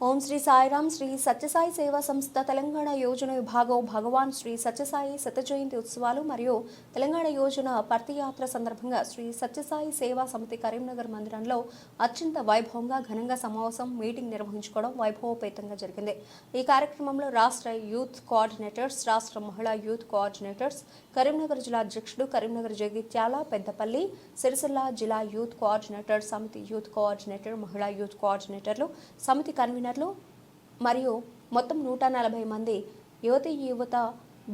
ఓం శ్రీ సాయిరాం శ్రీ సత్యసాయి సేవా సంస్థ తెలంగాణ యోజన విభాగం భగవాన్ శ్రీ సత్యసాయి శతజయంతి ఉత్సవాలు మరియు తెలంగాణ యోజన పర్తియాత్ర సందర్భంగా శ్రీ సత్యసాయి సేవా సమితి కరీంనగర్ మందిరంలో అత్యంత వైభవంగా ఘనంగా సమావేశం మీటింగ్ నిర్వహించుకోవడం వైభవోపేతంగా జరిగింది. ఈ కార్యక్రమంలో రాష్ట్ర యూత్ కోఆర్డినేటర్స్ రాష్ట్ర మహిళా యూత్ కోఆర్డినేటర్స్ కరీంనగర్ జిల్లా అధ్యక్షుడు కరీంనగర్ జగిత్యాల పెద్దపల్లి సిరిసిల్ల జిల్లా యూత్ కోఆర్డినేటర్ సమితి యూత్ కోఆర్డినేటర్ మహిళా యూత్ కోఆర్డినేటర్లు సమితి కన్వీనర్ కన్వీనర్లు మరియు మొత్తం నూట నలభై మంది యువతి యువత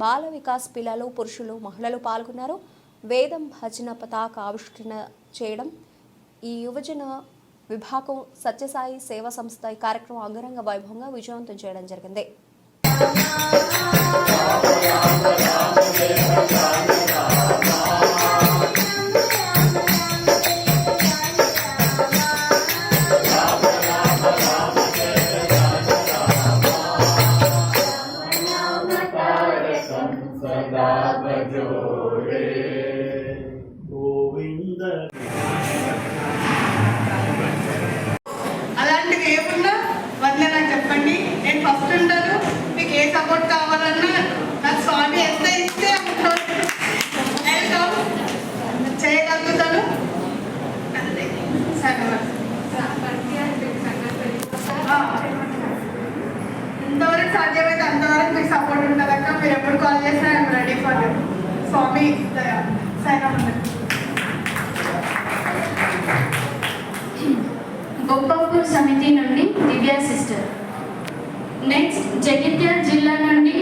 బాల వికాస్ పిల్లలు పురుషులు మహిళలు పాల్గొన్నారు. వేదం భజన పతాక ఆవిష్కరణ చేయడం ఈ యువజన విభాగం సత్యసాయి సేవా సంస్థ ఈ కార్యక్రమం అంగరంగ వైభవంగా విజయవంతం చేయడం జరిగింది. సపోర్ట్ కావాలన్నా నాకు స్వామి ఎంత ఇస్తే చేయగలుగుతాను. అంతే. సరే. మరి. ఎంతవరకు సాధ్యమైతే అంతవరకు మీకు సపోర్ట్ ఉంటుంది మీరు ఎప్పుడు కాల్ చేసినా ఐఎమ్ రెడీ ఫర్ యూ. స్వామి దయ. సరే మరి. గొప్పపూర్ సమితి నుండి దివ్య సిస్టర్. నెక్స్ట్ జగిత్యాల జిల్లా నుండి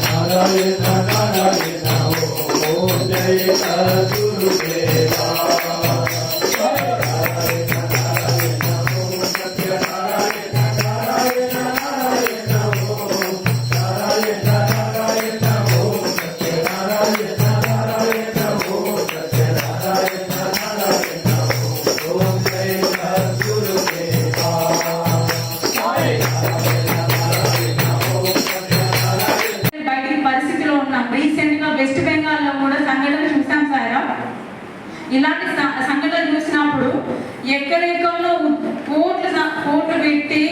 사랑에 사랑에 나오 내가 주게다 ఇలాంటి సంఘటన సంఘటనలు చూసినప్పుడు ఎక్కడెక్కడో కోట్లు కోట్లు పెట్టి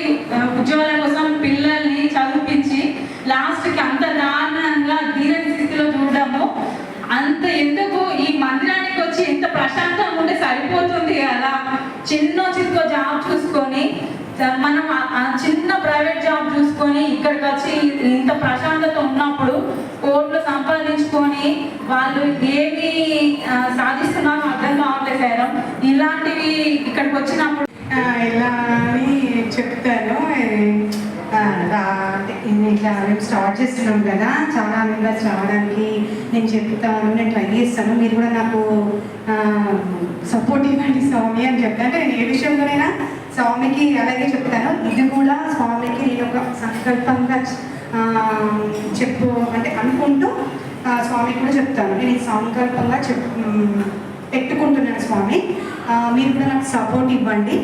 ఉద్యోగాల కోసం పిల్లల్ని చదివించి లాస్ట్కి అంత దారుణంగా దీన స్థితిలో చూడడము అంత ఎందుకు ఈ మందిరానికి వచ్చి ఎంత ప్రశాంతంగా ఉంటే సరిపోతుంది కదా? చిన్న చిన్న జాబ్ చూసుకొని మనం ఆ- చిన్న ప్రైవేట్ జాబ్ చూసుకొని ఇక్కడికి వచ్చి ఇంత ప్రశాంతత ఉన్నప్పుడు కోట్లు సంపాదించుకొని వాళ్ళు ఏమి సాధి ఇలాంటివి ఇక్కడికి వచ్చినప్పుడు ఇలా అని చెప్తాను. రా అంటే ఇట్లా మేము స్టార్ట్ చేస్తున్నాం కదా చాలా ఆనందంగా రావడానికి నేను చెప్తాను నేను ట్రై చేస్తాను. మీరు కూడా నాకు సపోర్ట్ ఇవ్వండి స్వామి అని చెప్తాను. నేను ఏ విషయంలోనైనా స్వామికి అలాగే చెప్తాను. ఇది కూడా స్వామికి నేను ఒక సంకల్పంగా చెప్పు అంటే అనుకుంటూ స్వామికి కూడా చెప్తాను. నేను సంకల్పంగా చెప్ పెట్టుకుంటున్నాను స్వామి. మీరు కూడా నాకు సపోర్ట్ ఇవ్వండి.